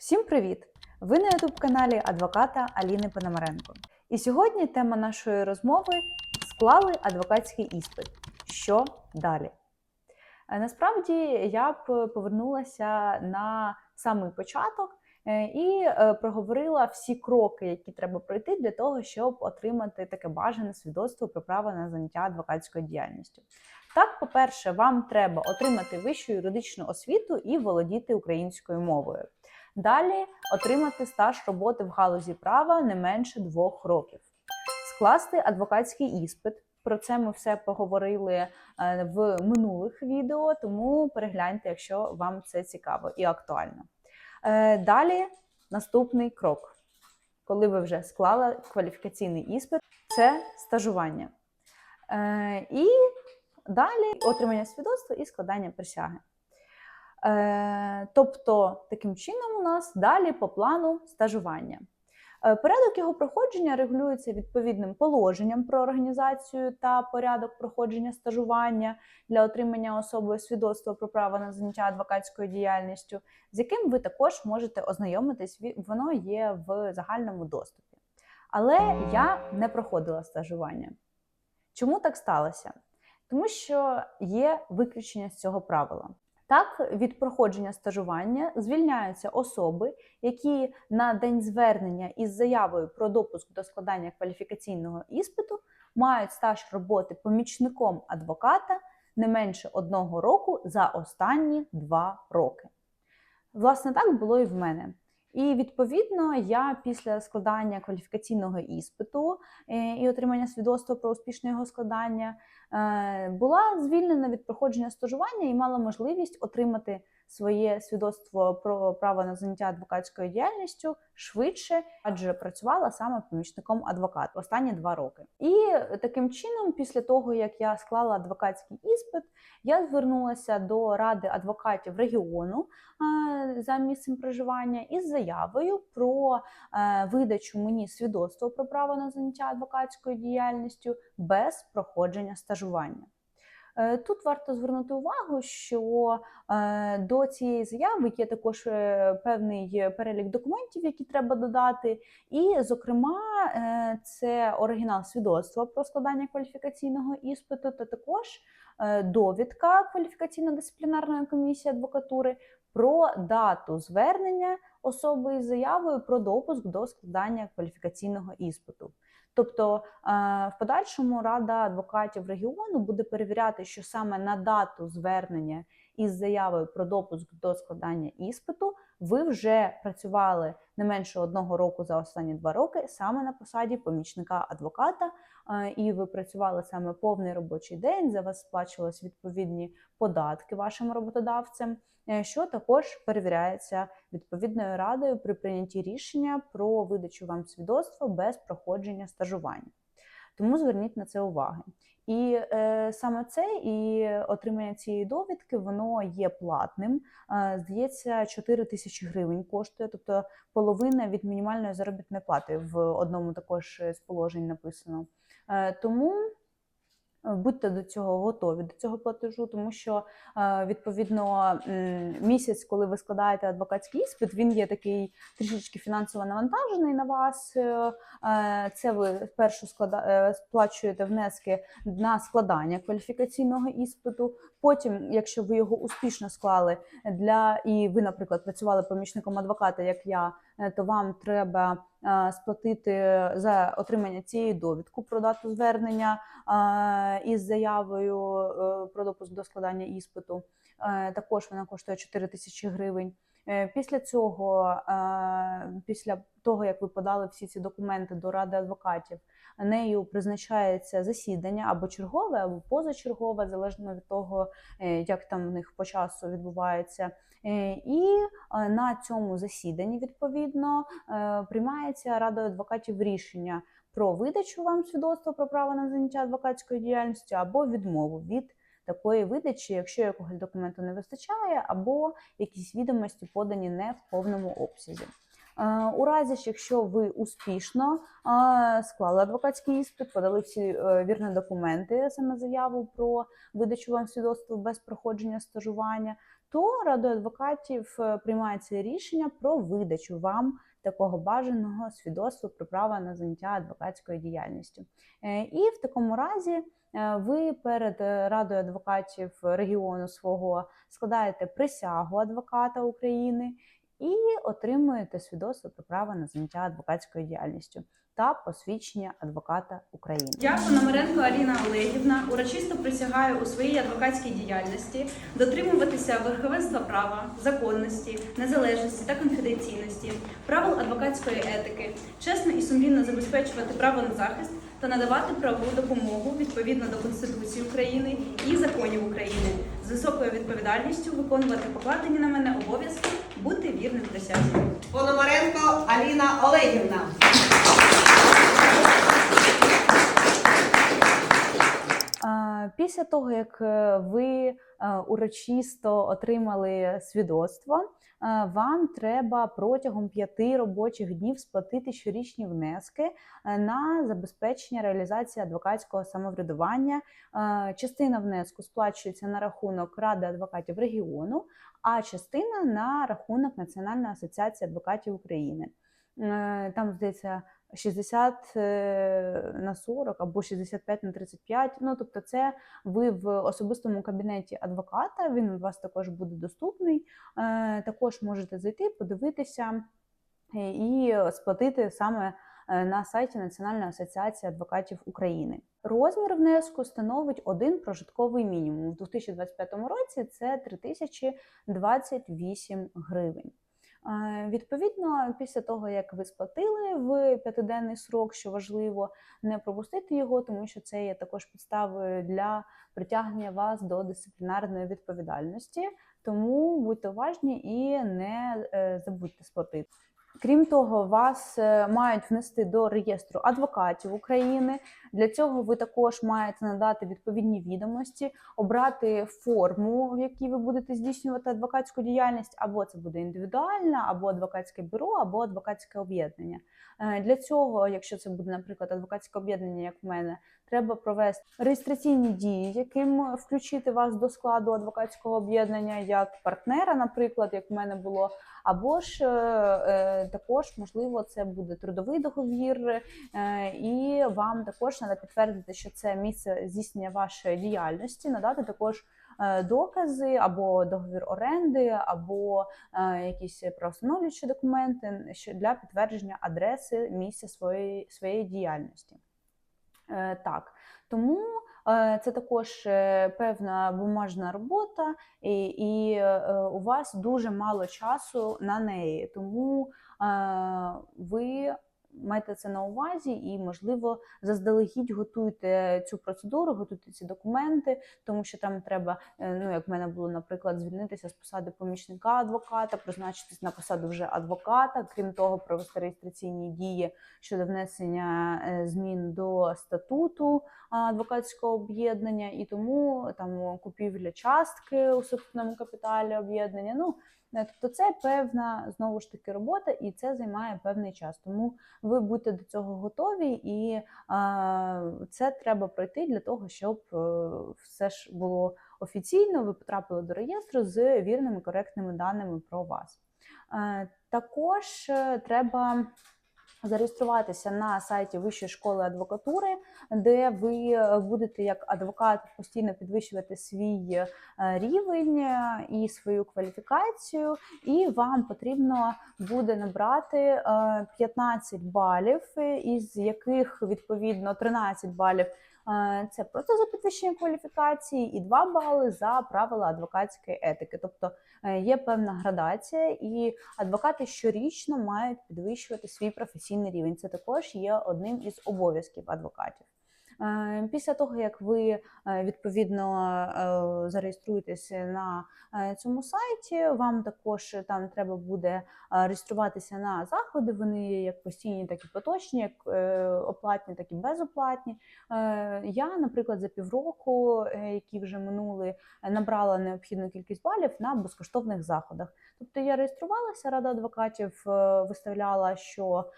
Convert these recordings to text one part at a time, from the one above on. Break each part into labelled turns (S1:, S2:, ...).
S1: Всім привіт! Ви на youtube каналі адвоката Аліни Пономаренко. І сьогодні тема нашої розмови склали адвокатський іспит. Що далі? Е, Насправді я б повернулася на самий початок е, і е, проговорила всі кроки, які треба пройти для того, щоб отримати таке бажане свідоцтво про право на заняття адвокатською діяльністю. Так, по-перше, вам треба отримати вищу юридичну освіту і володіти українською мовою. Далі отримати стаж роботи в галузі права не менше двох років, скласти адвокатський іспит. Про це ми все поговорили е, в минулих відео, тому перегляньте, якщо вам це цікаво і актуально. Е, Далі наступний крок, коли ви вже склали кваліфікаційний іспит, це стажування. Е, І далі отримання свідоцтва і складання присяги. Е, Тобто, таким чином, у нас далі по плану стажування. Е, Порядок його проходження регулюється відповідним положенням про організацію та порядок проходження стажування для отримання особою свідоцтва про право на заняття адвокатською діяльністю, з яким ви також можете ознайомитись. Воно є в загальному доступі. Але я не проходила стажування. Чому так сталося? Тому що є виключення з цього правила. Так, від проходження стажування звільняються особи, які на день звернення із заявою про допуск до складання кваліфікаційного іспиту мають стаж роботи помічником адвоката не менше одного року за останні два роки. Власне, так було і в мене. І відповідно я після складання кваліфікаційного іспиту е, і отримання свідоцтва про успішне його складання е, була звільнена від проходження стажування і мала можливість отримати своє свідоцтво про право на заняття адвокатською діяльністю швидше, адже працювала саме помічником адвоката останні два роки. І таким чином, після того як я склала адвокатський іспит, я звернулася до ради адвокатів регіону е, за місцем проживання із заявою про е, видачу мені свідоцтва про право на заняття адвокатською діяльністю без проходження стажування. Е, Тут варто звернути увагу, що е, до цієї заяви є також е, певний перелік документів, які треба додати. І, зокрема, це оригінал свідоцтва про складання кваліфікаційного іспиту, та також довідка кваліфікаційно-дисциплінарної комісії адвокатури про дату звернення особи із заявою про допуск до складання кваліфікаційного іспиту. Тобто е, в подальшому Рада адвокатів регіону буде перевіряти, що саме на дату звернення із заявою про допуск до складання іспиту ви вже працювали не менше одного року за останні два роки саме на посаді помічника адвоката, е, і ви працювали саме повний робочий день. За вас сплачувались відповідні податки вашим роботодавцям, е, що також перевіряється відповідною радою при прийнятті рішення про видачу вам свідоцтва без проходження стажування. Тому зверніть на це увагу. І е, саме це і отримання цієї довідки воно є платним. Е, здається, 4 тисячі гривень коштує, тобто половина від мінімальної заробітної плати в одному також з положень написано. Е, тому е, будьте до цього готові до цього платежу, тому що е, відповідно місяць, коли ви складаєте адвокатський іспит, він є такий трішечки фінансово навантажений на вас. Е, е, Це ви спершу склада... е, сплачуєте внески на складання кваліфікаційного іспиту. Потім, якщо ви його успішно склали для і ви, наприклад, працювали помічником адвоката, як я, е, то вам треба е, сплатити за отримання цієї довідку про дату звернення е, із заявою е, про допуск до складання іспиту. Е, Також вона коштує 4 тисячі гривень. Е, Після цього, е, після того як ви подали всі ці документи до ради адвокатів, нею призначається засідання або чергове, або позачергове, залежно від того, е, як там в них по часу відбувається. Е, І е, на цьому засіданні відповідно приймається радою адвокатів рішення про видачу вам свідоцтва про право на заняття адвокатською діяльністю або відмову від такої видачі, якщо якогось документу не вистачає, або якісь відомості подані не в повному обсязі. Е, У разі, ж, якщо ви успішно е, склали адвокатський іспит, подали всі е, вірні документи, саме заяву про видачу вам свідоцтва без проходження стажування, то радою адвокатів приймається рішення про видачу вам такого бажаного свідоцтва про право на заняття адвокатською діяльністю. І в такому разі ви перед радою адвокатів регіону свого складаєте присягу адвоката України і отримуєте свідоцтво про право на заняття адвокатською діяльністю та посвідчення адвоката України.
S2: Я, Пономаренко Аліна Олегівна, урочисто присягаю у своїй адвокатській діяльності дотримуватися верховенства права, законності, незалежності та конфіденційності, правил адвокатської етики, чесно і сумлінно забезпечувати право на захист та надавати правову допомогу відповідно до Конституції України і законів України з високою відповідальністю виконувати покладені на мене обов'язки, бути вірним присязі.
S3: Пономаренко Аліна Олегівна.
S1: Після того, як е, ви е, урочисто отримали свідоцтво, вам треба протягом п'яти робочих днів сплатити щорічні внески е, на забезпечення реалізації адвокатського самоврядування. Е, Частина внеску сплачується на рахунок Ради адвокатів регіону, а частина на рахунок Національної асоціації адвокатів України. Е, Там, здається, 60 е, на 40 або 65 на 35. Ну, тобто, це ви в особистому кабінеті адвоката, він у вас також буде доступний. Е, Також можете зайти, подивитися е, і сплатити саме на сайті Національної асоціації адвокатів України. Розмір внеску становить один прожитковий мінімум. У 2025 році це 3028 гривень. Відповідно, після того, як ви сплатили в п'ятиденний срок, що важливо не пропустити його, тому що це є також підставою для притягнення вас до дисциплінарної відповідальності. Тому будьте уважні і не е, забудьте сплатити. Крім того, вас е, мають внести до реєстру адвокатів України. Для цього ви також маєте надати відповідні відомості, обрати форму, в якій ви будете здійснювати адвокатську діяльність, або це буде індивідуальна, або адвокатське бюро, або адвокатське об'єднання. Е, Для цього, якщо це буде, наприклад, адвокатське об'єднання, як в мене, треба провести реєстраційні дії, яким включити вас до складу адвокатського об'єднання як партнера, наприклад, як в мене було, або ж е, е, також можливо це буде трудовий договір, е, і вам також треба підтвердити, що це місце здійснення вашої діяльності, надати також. е, Докази або договір оренди, або е, якісь правостановлюючі документи для підтвердження адреси місця своєї, своєї діяльності. Е, Так, тому е, це також е, певна бумажна робота, і, і у вас дуже мало часу на неї. Тому ви маєте це на увазі і, можливо, заздалегідь готуйте цю процедуру, готуйте ці документи, тому що там треба, е, ну як в мене було, наприклад, звільнитися з посади помічника адвоката, призначитись на посаду вже адвоката, крім того, провести реєстраційні дії щодо внесення е, змін до статуту адвокатського об'єднання, і тому там купівля частки у статутному капіталі об'єднання. Ну тобто, це певна знову ж таки робота, і це займає певний час. Тому ви будьте до цього готові, і а, це треба пройти для того, щоб е, все ж було офіційно. Ви потрапили до реєстру з вірними коректними даними про вас. Е, Також е, треба зареєструватися на сайті Вищої школи адвокатури, де ви будете як адвокат постійно підвищувати свій е, рівень е, і свою кваліфікацію, і вам потрібно буде набрати е, 15 балів, е, із яких відповідно 13 балів. Е, Це просто за підвищення кваліфікації, і 2 бали за правила адвокатської етики. Тобто е, є певна градація, і адвокати щорічно мають підвищувати свій професійний рівень. Це також є одним із обов'язків адвокатів. Е, Після того, як ви е, відповідно е, зареєструєтесь на цьому сайті, вам також там треба буде реєструватися на заходи. Вони як постійні, так і поточні, як оплатні, так і безоплатні. Я, наприклад, за півроку, які вже минули, набрала необхідну кількість балів на безкоштовних заходах. Тобто я реєструвалася, рада адвокатів виставляла, що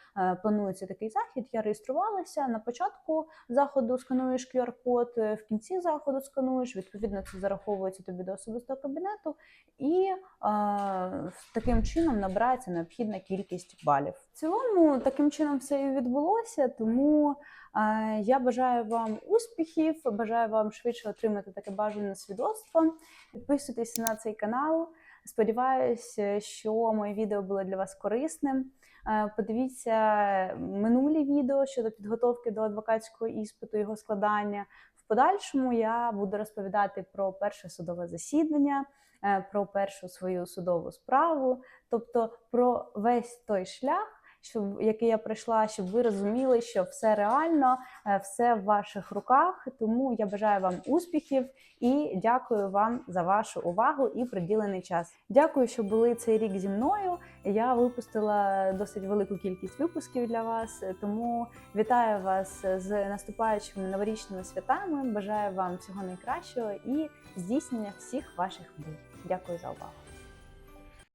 S1: планується такий захід. Я реєструвалася на початку заходу. Заходу скануєш QR-код, е, в кінці заходу скануєш. Відповідно, це зараховується тобі до особистого кабінету, і е, таким чином набирається необхідна кількість балів. В цілому таким чином все і відбулося. Тому е, я бажаю вам успіхів, бажаю вам швидше отримати таке бажане свідоцтво. Підписуйтесь на цей канал. Сподіваюся, що моє відео було для вас корисним. Е, Подивіться минулі відео щодо підготовки до адвокатського іспиту, його складання. В подальшому я буду розповідати про перше судове засідання, е, про першу свою судову справу, тобто про весь той шлях, щоб який я пройшла, щоб ви розуміли, що все реально, е, все в ваших руках. Тому я бажаю вам успіхів і дякую вам за вашу увагу і приділений час. Дякую, що були цей рік зі мною. Я випустила досить велику кількість випусків для вас, тому вітаю вас з наступаючими новорічними святами. Бажаю вам всього найкращого і здійснення всіх ваших мрій. Дякую за увагу.